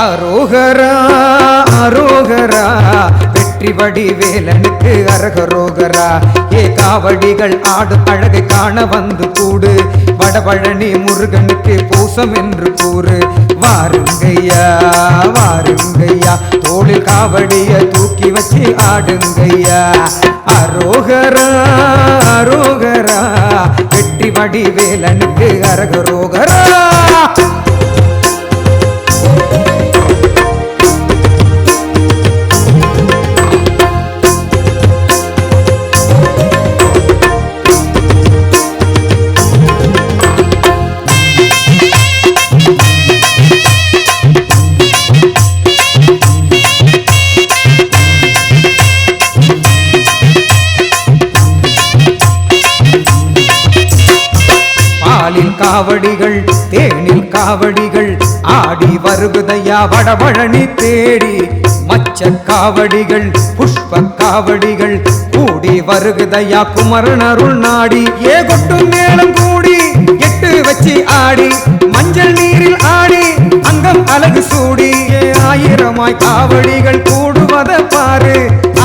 அரோகரா அரோகரா வெற்றி வடிவேலனுக்கு அரகரோகரா. ஏ காவடிகள் ஆடு அழகை காண வந்து கூடு. வடபழனி முருகனுக்கு பூசம் என்று கூறு. வாருங்கய்யா வாருங்கய்யா தோளில் காவடிய தூக்கி வச்சு ஆடுங்கய்யா. அரோகரா அரோகரா வெற்றி வடிவேலனுக்கு அரகரோகரா. காவடிகள் தேனில் காவடிகள் ஆடி வருகுதையா வடபழனி தேடி. மச்ச காவடிகள் புஷ்ப காவடிகள் கூடி வருகுதையா குமரன் அருள் நாடி. ஏ கொட்டும் மேளம் கூடி எட்டு வச்சு ஆடி. மஞ்சள் நீரில் ஆடி அங்கம் அழகு சூடி. ஆயிரமாய் காவடிகள் கூடுவத பாரு.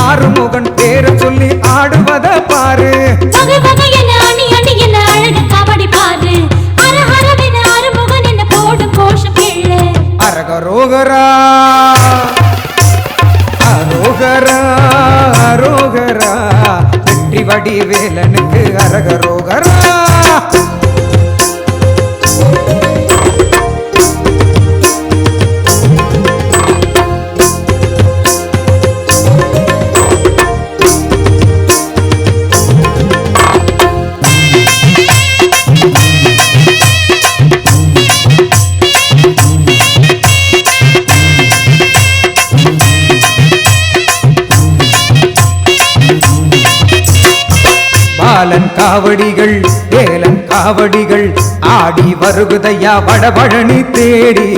ஆறுமுகன் அரகரோகரா அரோகரா அரோகரா. வெற்றி வடி வேலனுக்கு அரகரோகரா. பாலன் காவடிகள் ஏலன் காவடிகள் ஆடி வருகுதையா வடபழனி தேடி.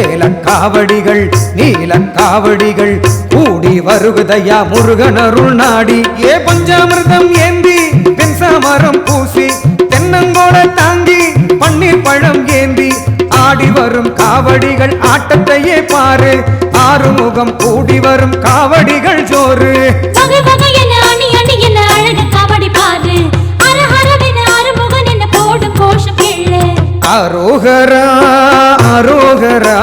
ஏலன் காவடிகள் நீலன் காவடிகள் கூடி வருகுதையா முருகன் அருள் நாடி. ஏ பஞ்சாமிர்தம் ஏந்தி பென்சாமரம் பூசி தென்னங்கோட தாங்கி பன்னீர் பழம் ஏந்தி. ஆடி வரும் காவடிகள் ஆட்டத்தையே பாரு. ஆறுமுகம் கூடி வரும் காவடிகள் ஜோறு. அரோகரா அரோகரா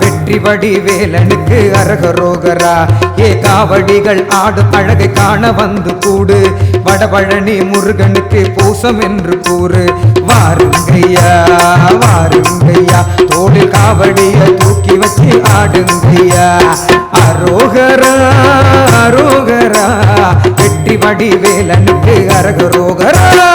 வெற்றி வடிவேலனுக்கு அரகரோகரா. ஏ காவடிகள் ஆடு அழகை காண வந்து கூடு. வடபழனி முருகனுக்கு பூசம் என்று கூறு. வாருங்கையா வாருங்கையா தோளில் காவடிய தூக்கி வச்சு ஆடுங்கையா அரோகரா அரோகரா வெற்றி வடிவேலனுக்கு அரகரோகரா.